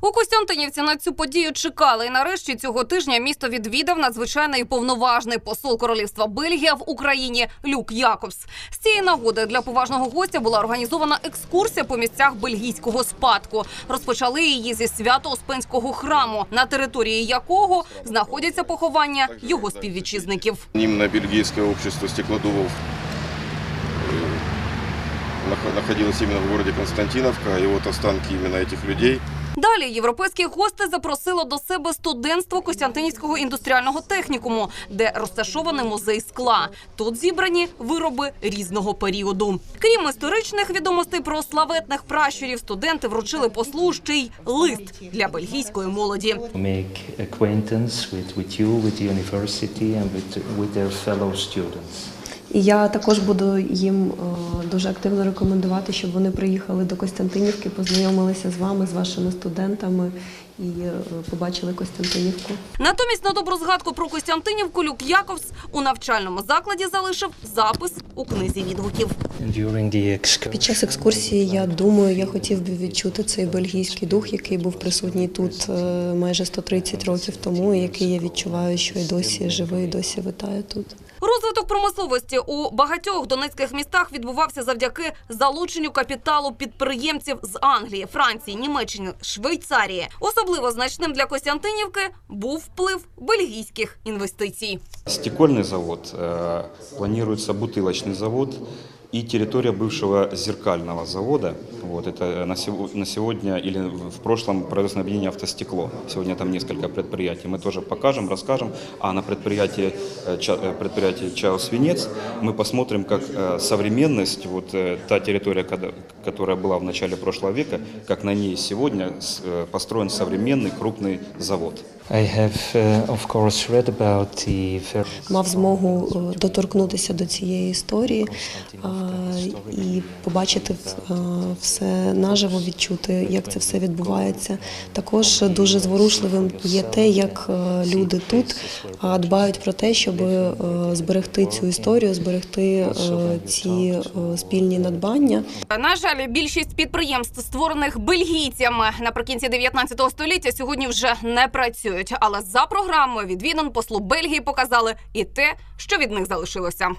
У Костянтинівці на цю подію чекали. І нарешті цього тижня місто відвідав надзвичайний повноважний посол королівства Бельгія в Україні Люк Якобс. З цієї нагоди для поважного гостя була організована екскурсія по місцях бельгійського спадку. Розпочали її зі свято Успенського храму, на території якого знаходяться поховання його співвітчизників. Именно бельгийское общество стеклодувов нах- находилось именно в городе Константиновка, и вот останки именно этих людей Далі європейські гости запросило до себе студентство Костянтинівського індустріального технікуму, де розташований музей скла. Тут зібрані вироби різного періоду. Крім історичних відомостей про славетних пращурів, студенти вручили послу ще й лист для бельгійської молоді. І я також буду їм е, дуже активно рекомендувати, щоб вони приїхали до Костянтинівки, познайомилися з вами, з вашими студентами і е, побачили Костянтинівку. Натомість на добру згадку про Костянтинівку Люк Яковс у навчальному закладі залишив запис у книзі відгуків. Під час екскурсії я думаю, я хотів би відчути цей бельгійський дух, який був присутній тут е, майже 130 років тому, і який я відчуваю, що і досі живий, і досі витає тут. Розвиток промисловості у багатьох донецьких містах відбувався завдяки залученню капіталу підприємців з Англії, Франції, Німеччини, Швейцарії. Особливо значним для Костянтинівки був вплив бельгійських інвестицій. Стекольный завод, э, планируется бутылочный завод И территория бывшего зеркального завода. Вот, это на, сего- на сегодня или в прошлом производственное объединение «Автостекло». Сегодня там несколько предприятий. Мы тоже покажем, расскажем. А на предприятии, э, э, предприятии «Чао Свинец» мы посмотрим, как э, современность, вот э, та территория, которая была в начале прошлого века, как на ней сегодня э, построен современный крупный завод. I have, uh, of course, read about the very Мав змогу е, доторкнутися до цієї історії і побачити е, все наживо, відчути, як це все відбувається. Також дуже зворушливим є те, як е, люди тут дбають про те, щоб зберегти цю історію, зберегти ці спільні надбання. На жаль, більшість підприємств, створених бельгійцями наприкінці 19 століття, сьогодні вже не працюють. Але за програмою відвідин послу Бельгії показали і те, що від них залишилося.